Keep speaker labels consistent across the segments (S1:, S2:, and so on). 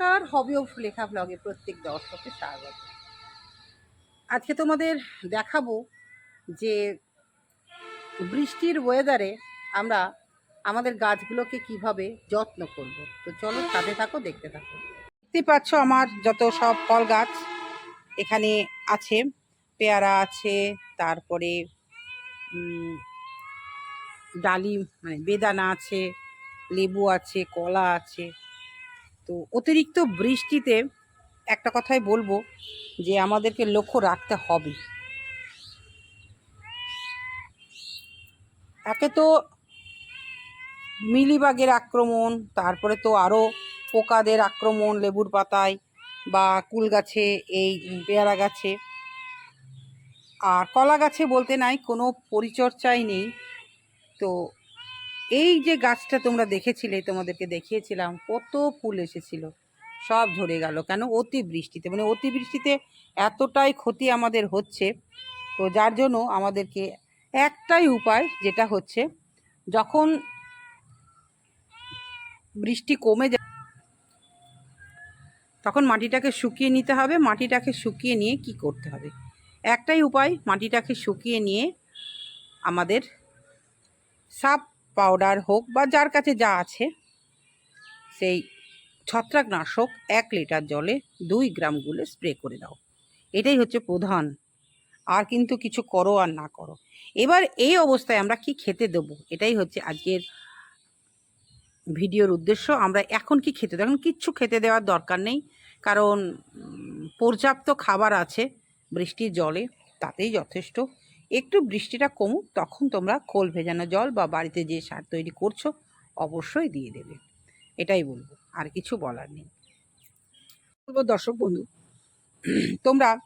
S1: নমস্কার, hobby of লেখা ব্লগে প্রত্যেক দর্শককে স্বাগত। আজকে তোমাদের দেখাবো যে বৃষ্টির ওয়েদারে আমরা আমাদের গাছগুলোকে কীভাবে যত্ন করব। তো চলো সাথে থাকো, দেখতে থাকো। দেখতে পাচ্ছ আমার যত সব ফল গাছ এখানে আছে, পেয়ারা আছে, তারপরে ডালিম মানে বেদানা আছে, লেবু আছে, কলা আছে। তো অতিরিক্ত বৃষ্টিতে একটা কথাই বলব যে আমাদেরকে লক্ষ্য রাখতে হবে। একে তো মিলিবাগের আক্রমণ, তারপরে তো আরও পোকাদের আক্রমণ, লেবুর পাতায় বা কুল গাছে এই পেয়ারা গাছে। আর কলা গাছে বলতে নাই, কোনো পরিচর্যাই নেই। তো এই যে গাছটা তোমরা দেখেছিলে, তোমাদেরকে দেখিয়েছিলাম, কত ফুল এসেছিল। সব ঝরে গেল কেন? অতিবৃষ্টিতে মানে অতিবৃষ্টিতে এতটাই ক্ষতি আমাদের হচ্ছে। তো যার জন্য আমাদেরকে একটাই উপায় যেটা হচ্ছে, যখন বৃষ্টি কমে যায়, তখন মাটিটাকে শুকিয়ে নিতে হবে। মাটিটাকে শুকিয়ে নিয়ে কি করতে হবে? একটাই উপায়, মাটিটাকে শুকিয়ে নিয়ে আমাদের সাপ পাউডার হোক বা যার কাছে যা আছে, সেই ছত্রাকনাশক এক লিটার জলে দুই গ্রাম গুলে স্প্রে করে দাও। এটাই হচ্ছে প্রধান। আর কিন্তু কিছু করো আর না করো। এবার এই অবস্থায় আমরা কি খেতে দেবো? এটাই হচ্ছে আজকের ভিডিওর উদ্দেশ্য। আমরা এখন কি খেতে দেবো? এখন কিচ্ছু খেতে দেওয়ার দরকার নেই। কারণ পর্যাপ্ত খাবার আছে বৃষ্টির জলে, তাতেই যথেষ্ট। একটু বৃষ্টিটা কমুক, তখন তোমরা খোল ভেজানো জল বা বাড়িতে যে সার তৈরি করছ, অবশ্যই দিয়ে দেবে। এটাই বলব, আর কিছু বলার নেই। বলব, দর্শক বন্ধু, তোমরা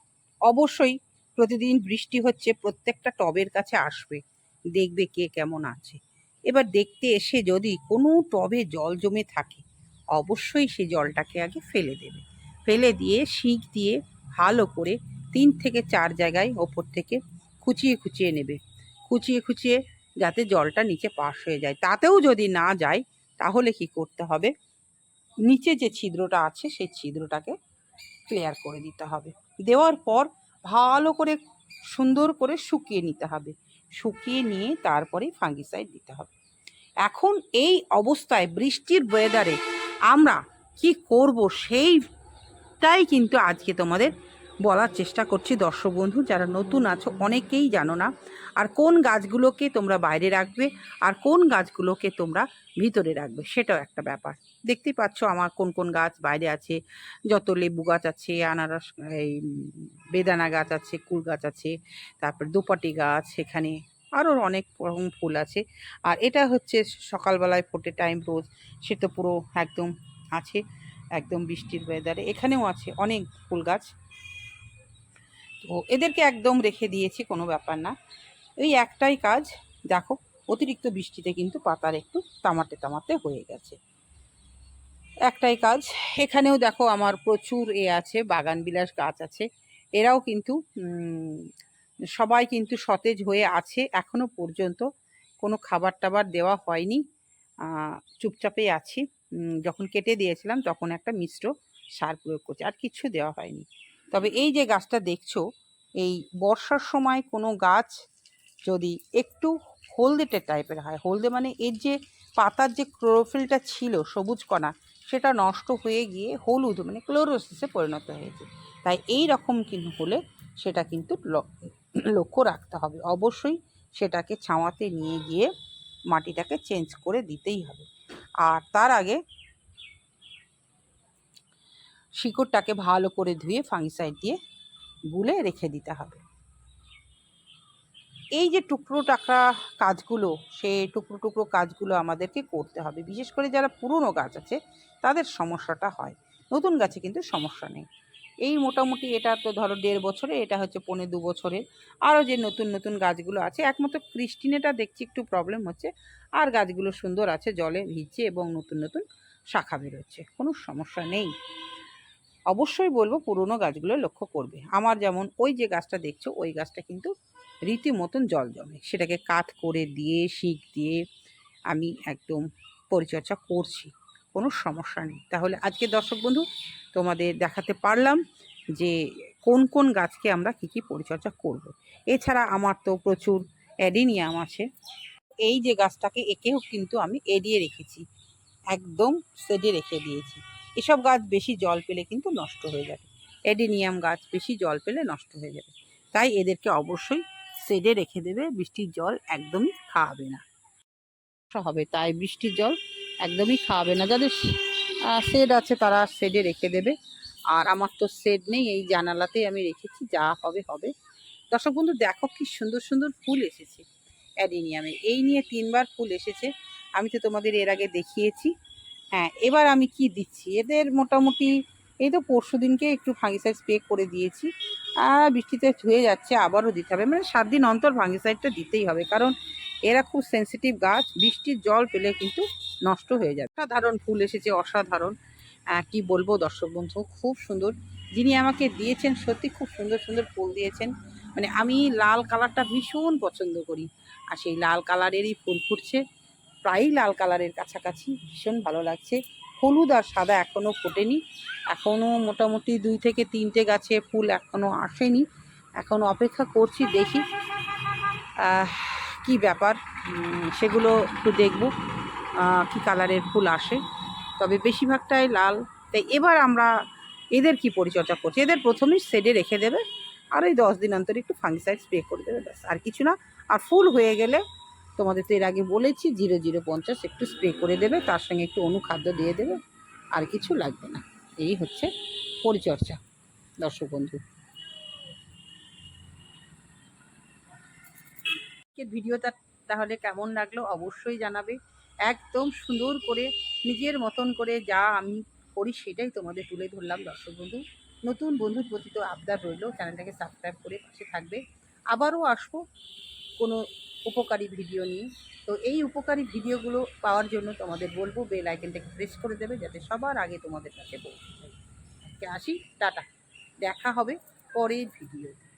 S1: অবশ্যই প্রতিদিন বৃষ্টি হচ্ছে, প্রত্যেকটা টবের কাছে আসবে, দেখবে কে কেমন আছে। এবার দেখতে এসে যদি কোনো টবে জল জমে থাকে, অবশ্যই সে জলটাকে আগে ফেলে দেবে। ফেলে দিয়ে, শিক দিয়ে ভালো করে তিন থেকে চার জায়গায় ওপর থেকে খুচিয়ে খুচিয়ে নেবে। খুচিয়ে খুচিয়ে যাতে জলটা নিচে পাস হয়ে যায়। তাতেও যদি না যায়, তাহলে কি করতে হবে? নিচে যে ছিদ্রটা আছে, সেই ছিদ্রটাকে ক্লিয়ার করে দিতে হবে। দেওয়ার পর ভালো করে সুন্দর করে শুকিয়ে নিতে হবে। শুকিয়ে নিয়ে তারপরে ফাঙ্গিসাইড দিতে হবে। এখন এই অবস্থায় বৃষ্টির ওয়েদারে আমরা কি করব সেইটাই কিন্তু আজকে তোমাদের বলার চেষ্টা করছি দর্শক বন্ধু, যারা নতুন আছো অনেকেই জানো না আর কোন গাছগুলোকে তোমরা বাইরে রাখবে আর কোন গাছগুলোকে তোমরা ভিতরে রাখবে, সেটাও একটা ব্যাপার। দেখতেই পাচ্ছ আমার কোন কোন গাছ বাইরে আছে, যত লেবু গাছ আছে, আনারস, এই বেদানা গাছ আছে, কুল গাছ আছে, তারপর দুপাটি গাছ, এখানে আরও অনেক রকম ফুল আছে। আর এটা হচ্ছে সকালবেলায় ফোটে টাইম রোজ, সে তো পুরো একদম আছে, একদম বৃষ্টির ওয়েদারে এখানেও আছে অনেক ফুল গাছ। তো এদেরকে একদম রেখে দিয়েছি, কোনো ব্যাপার না। এই একটাই কাজ, দেখো, অতিরিক্ত বৃষ্টিতে কিন্তু পাতার একটু তামাটে তামাটে হয়ে গেছে। একটাই কাজ, এখানেও দেখো আমার প্রচুর এ আছে বাগান বিলাস গাছ আছে। এরাও কিন্তু সবাই কিন্তু সতেজ হয়ে আছে, এখনও পর্যন্ত কোনো খাবার টাবার দেওয়া হয়নি। চুপচাপে আছি। যখন কেটে দিয়েছিলাম, তখন একটা মিশ্র সার প্রয়োগ করছি, আর কিচ্ছু দেওয়া হয়নি। তবে এই যে গাছটা দেখছ, এই বর্ষার সময় কোনো গাছ যদি একটু হলদেটে টাইপের হয়, হলদে মানে এর যে পাতার যে ক্লোরোফিলটা ছিল, সবুজ কণা, সেটা নষ্ট হয়ে গিয়ে হলুদ মানে ক্লোরোসিসে পরিণত হয়েছে। তাই এই রকম কিন্তু হলে সেটা কিন্তু লক্ষ্য রাখতে হবে। অবশ্যই সেটাকে ছাওয়াতে নিয়ে গিয়ে মাটিটাকে চেঞ্জ করে দিতেই হবে। আর তার আগে শিকড়টাকে ভালো করে ধুয়ে ফাঙ্গিসাইড দিয়ে গুলে রেখে দিতে হবে। এই যে টুকরো টাকা কাজগুলো, সে টুকরো টুকরো কাজগুলো আমাদেরকে করতে হবে। বিশেষ করে যারা পুরনো গাছ আছে, তাদের সমস্যাটা হয়। নতুন গাছে কিন্তু সমস্যা নেই। এই মোটামুটি এটা তো ধরো দেড় বছরে, এটা হচ্ছে পৌনে দু বছরের। আরও যে নতুন নতুন গাছগুলো আছে, একমাত্র ক্রিস্টিনেটা দেখছি একটু প্রবলেম হচ্ছে। আর গাছগুলো সুন্দর আছে, জলে ভিজছে এবং নতুন নতুন শাখা বেরোচ্ছে। কোনো সমস্যা নেই। অবশ্যই বলব পুরনো গাছগুলো লক্ষ্য করবে। আমার যেমন ওই যে গাছটা দেখছ, ওই গাছটা কিন্তু রীতিমতন জল জমে। সেটাকে কাত করে দিয়ে, শিক দিয়ে আমি একদম পরিচর্যা করছি, কোনো সমস্যা নেই। তাহলে আজকে দর্শক বন্ধু, তোমাদের দেখাতে পারলাম যে কোন কোন গাছকে আমরা কী কী পরিচর্যা করব। এছাড়া আমার তো প্রচুর অ্যাডিনিয়াম আছে। এই যে গাছটাকে একেও কিন্তু আমি এড়িয়ে রেখেছি, একদম সেডে রেখে দিয়েছি। এসব গাছ বেশি জল পেলে কিন্তু নষ্ট হয়ে যাবে। অ্যাডিনিয়াম গাছ বেশি জল পেলে নষ্ট হয়ে যাবে। তাই এদেরকে অবশ্যই সেডে রেখে দেবে, বৃষ্টির জল একদমই খাওয়াবে না। হবে, তাই বৃষ্টির জল একদমই খাওয়াবে না। যাদের শেড আছে তারা শেডে রেখে দেবে। আর আমার তো শেড নেই, এই জানালাতেই আমি রেখেছি, যা হবে হবে। দর্শক বন্ধু, দেখো কি সুন্দর সুন্দর ফুল এসেছে অ্যাডিনিয়ামে। এই নিয়ে তিনবার ফুল এসেছে। আমি তো তোমাদের এর আগে দেখিয়েছি। হ্যাঁ এবার আমি কি দিচ্ছি? এদের মোটামুটি এই তো পরশু দিনকে একটু ফাঙ্গিসাইড স্প্রে করে দিয়েছি। আর বৃষ্টিতে ধুয়ে যাচ্ছে, আবারও দিতে হবে। মানে সাত দিন অন্তর ফাঙ্গিসাইডটা দিতেই হবে, কারণ এরা খুব সেন্সিটিভ গাছ। বৃষ্টির জল পেলে কিন্তু নষ্ট হয়ে যাবে। অসাধারণ ফুল এসেছে, অসাধারণ। কি বলব দর্শক বন্ধু, খুব সুন্দর। যিনি আমাকে দিয়েছেন, সত্যি খুব সুন্দর সুন্দর ফুল দিয়েছেন। মানে আমি লাল কালারটা ভীষণ পছন্দ করি। আর সেই লাল কালারেরই ফুল ফুটছে। প্রায়ই লাল কালারের কাছাকাছি, ভীষণ ভালো লাগছে। হলুদ আর সাদা এখনও ফোটেনি। এখনও মোটামুটি দুই থেকে তিনটে গাছে ফুল এখনও আসেনি। এখনও অপেক্ষা করছি, দেখি। কি ব্যাপার? সেগুলো একটু দেখব কি কালারের ফুল আসে। তবে বেশিরভাগটাই লাল। তাই এবার আমরা এদের কি পরিচর্যা করছি? এদের প্রথমেই শেডে রেখে দেবে, আর ওই দশ দিন অন্তর একটু ফাঙ্গিসাইড স্প্রে করে দেবে, ব্যাস। আর কিছু না। আর ফুল হয়ে গেলে তোমাদের তো এর আগে বলেছি, জিরো জিরো পঞ্চাশ একটু স্প্রে করে দেবে, তার সঙ্গে একটু অনুখাদ্য দিয়ে দেবে, আর কিছু লাগবে না। এই হচ্ছে পরিচর্যা, দর্শক বন্ধু। ভিডিওটা তাহলে কেমন লাগল অবশ্যই জানাবে। একদম সুন্দর করে, নিজের মতন করে যা আমি করি সেটাই তোমাদের তুলে ধরলাম, দর্শক বন্ধু। নতুন বন্ধুর প্রতি তো আবদার রইল, চ্যানেলটাকে সাবস্ক্রাইব করে পাশে থাকবে। আবারও আসব কোনো উপকারী ভিডিও নিয়ে। তো এই উপকারী ভিডিওগুলো পাওয়ার জন্য তোমাদের বলব, বেল আইকনটাকে প্রেস করে দেবে যাতে সবার আগে তোমাদের কাছে পৌঁছে আজকে আসি, টাটা। দেখা হবে পরের ভিডিওতে।